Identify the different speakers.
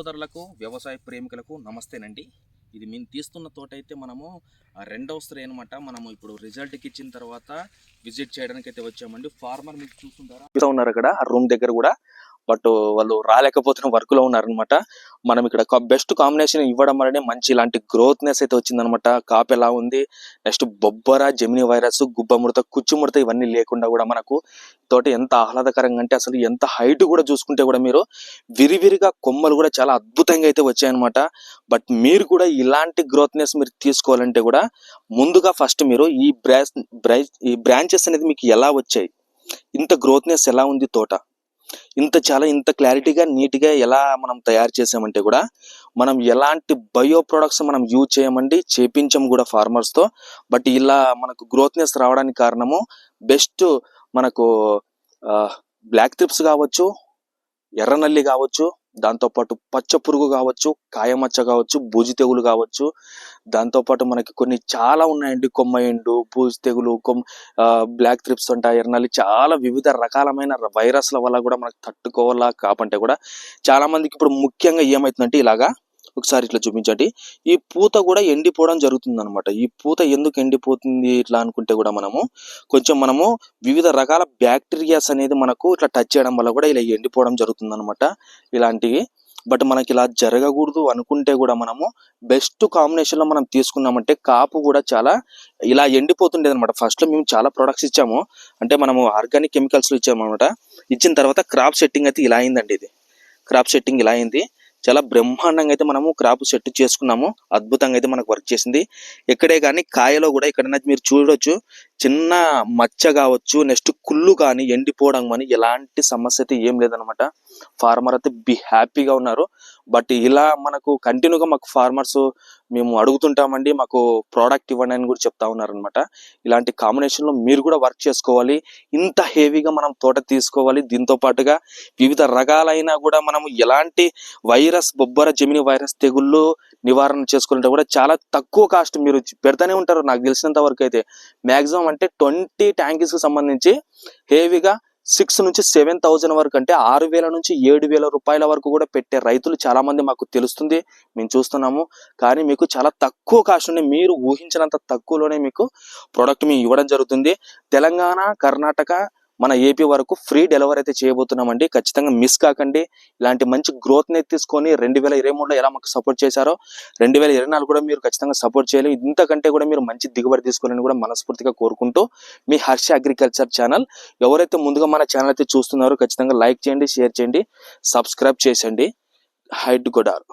Speaker 1: సోదరులకు వ్యవసాయ ప్రేమికులకు నమస్తేనండి. ఇది మేము తీస్తున్న తోట అయితే మనము రెండవ స్త్రీ అనమాట మనము ఇప్పుడు రిజల్ట్కి ఇచ్చిన తర్వాత విజిట్ చేయడానికి అయితే వచ్చామండి. ఫార్మర్ మీకు చూస్తుంటారా? ఉన్నారు అక్కడ రూమ్ దగ్గర కూడా. బట్ వాళ్ళు రాలేకపోతున్న వర్క్లో ఉన్నారనమాట మనం ఇక్కడ బెస్ట్ కాంబినేషన్ ఇవ్వడం వల్లనే మంచి ఇలాంటి గ్రోత్నెస్ అయితే వచ్చిందనమాట కాపు ఎలా ఉంది? నెక్స్ట్ బొబ్బర జెమిని వైరస్ గుబ్బముడత కుచ్చుముడత ఇవన్నీ లేకుండా కూడా మనకు తోట ఎంత ఆహ్లాదకరంగా అంటే అసలు ఎంత హైట్ కూడా చూసుకుంటే కూడా మీరు విరివిరిగా కొమ్మలు కూడా చాలా అద్భుతంగా అయితే వచ్చాయన్నమాట. బట్ మీరు కూడా ఇలాంటి గ్రోత్నెస్ మీరు తీసుకోవాలంటే కూడా ముందుగా ఫస్ట్ మీరు ఈ బ్రాంచ్ ఈ బ్రాంచెస్ అనేది మీకు ఎలా వచ్చాయి? ఇంత గ్రోత్నెస్ ఎలా ఉంది తోట? ఇంత చాలా ఇంత క్లారిటీగా నీట్గా ఎలా మనం తయారు చేసామంటే కూడా మనం ఎలాంటి బయో ప్రొడక్ట్స్ మనం యూజ్ చేయమండి చేపించం కూడా ఫార్మర్స్తో తో. బట్ ఇలా మనకు గ్రోత్నెస్ రావడానికి కారణము బెస్ట్ మనకు బ్లాక్ త్రిప్స్ కావచ్చు ఎర్రనల్లి కావచ్చు దాంతోపాటు పచ్చ పురుగు కావచ్చు కాయమచ్చ కావచ్చు బూజి తెగులు కావచ్చు. దాంతోపాటు మనకి కొన్ని చాలా ఉన్నాయండి. కొమ్మ ఎండు బూజి తెగులు కొమ్ బ్లాక్ త్రిప్స్ ఉంటాయి ఎర్నాలి చాలా వివిధ రకాలమైన వైరస్ల వల్ల కూడా మనకు తట్టుకోవాలా కాపంటే కూడా చాలా మందికి ఇప్పుడు ముఖ్యంగా ఏమవుతుందంటే ఇలాగా ఒకసారి ఇట్లా చూపించండి. ఈ పూత కూడా ఎండిపోవడం జరుగుతుంది అనమాట ఈ పూత ఎందుకు ఎండిపోతుంది ఇట్లా అనుకుంటే కూడా మనము కొంచెం మనము వివిధ రకాల బ్యాక్టీరియాస్ అనేది మనకు ఇట్లా టచ్ చేయడం వల్ల కూడా ఇలా ఎండిపోవడం జరుగుతుంది అనమాట ఇలాంటివి. బట్ మనకి ఇలా జరగకూడదు అనుకుంటే కూడా మనము బెస్ట్ కాంబినేషన్లో మనం తీసుకున్నామంటే కాపు కూడా చాలా ఇలా ఎండిపోతుండేది అనమాట ఫస్ట్లో మేము చాలా ప్రొడక్ట్స్ ఇచ్చాము. అంటే మనము ఆర్గానిక్ కెమికల్స్ ఇచ్చాము అనమాట ఇచ్చిన తర్వాత క్రాప్ సెట్టింగ్ అయితే ఇలా అయిందండి ఇది. క్రాప్ సెట్టింగ్ ఇలా అయింది. చాలా బ్రహ్మాండంగా అయితే మనము క్రాప్ సెట్ చేసుకున్నాము. అద్భుతంగా అయితే మనకు వర్క్ చేసింది. ఇక్కడే కానీ కాయలో కూడా ఇక్కడ మీరు చూడొచ్చు. చిన్న మచ్చ కావచ్చు నెక్స్ట్ కుళ్ళు కానీ ఎండిపోవడం కానీ ఎలాంటి సమస్య అయితే ఏం లేదనమాట ఫార్మర్ అయితే బి హ్యాపీగా ఉన్నారు. బట్ ఇలా మనకు కంటిన్యూగా మాకు ఫార్మర్స్ మేము అడుగుతుంటామండి మాకు ప్రోడక్ట్ ఇవ్వండి అని కూడా చెప్తా ఉన్నారనమాట ఇలాంటి కాంబినేషన్లో మీరు కూడా వర్క్ చేసుకోవాలి. ఇంత హెవీగా మనం తోట తీసుకోవాలి. దీంతో పాటుగా వివిధ రకాలైన కూడా మనము ఎలాంటి వైరస్ బొబ్బర జమిని వైరస్ తెగుళ్ళు నివారణ చేసుకుంటే కూడా చాలా తక్కువ కాస్ట్ మీరు పెడతానే ఉంటారు. నాకు తెలిసినంత వరకు అయితే. మాక్సిమం అంటే ట్వంటీ ట్యాంకీస్కి సంబంధించి హేవీగా సిక్స్ నుంచి సెవెన్ థౌజండ్ వరకు అంటే ఆరు వేల నుంచి ఏడు వేల రూపాయల వరకు కూడా పెట్టే రైతులు చాలా మంది మాకు తెలుస్తుంది. మేము చూస్తున్నాము. కానీ మీకు చాలా తక్కువ కాస్ట్ ఉండి మీరు ఊహించినంత తక్కువలోనే మీకు ప్రోడక్ట్ మేము ఇవ్వడం జరుగుతుంది. తెలంగాణ కర్ణాటక మన ఏపీ వరకు ఫ్రీ డెలివరీ అయితే చేయబోతున్నామండి. ఖచ్చితంగా మిస్ కాకండి. ఇలాంటి మంచి గ్రోత్ని తీసుకొని రెండు వేల ఇరవై మూడులో ఎలా మాకు సపోర్ట్ చేశారో రెండు వేల ఇరవై నాలుగు కూడా మీరు ఖచ్చితంగా సపోర్ట్ చేయాలి. ఇంతకంటే కూడా మీరు మంచి దిగుబడి తీసుకోవాలని కూడా మనస్ఫూర్తిగా కోరుకుంటూ మీ హర్ష అగ్రికల్చర్ ఛానల్. ఎవరైతే ముందుగా మన ఛానల్ అయితే చూస్తున్నారో ఖచ్చితంగా లైక్ చేయండి షేర్ చేయండి సబ్స్క్రైబ్ చేసండి హైట్ గొడార్.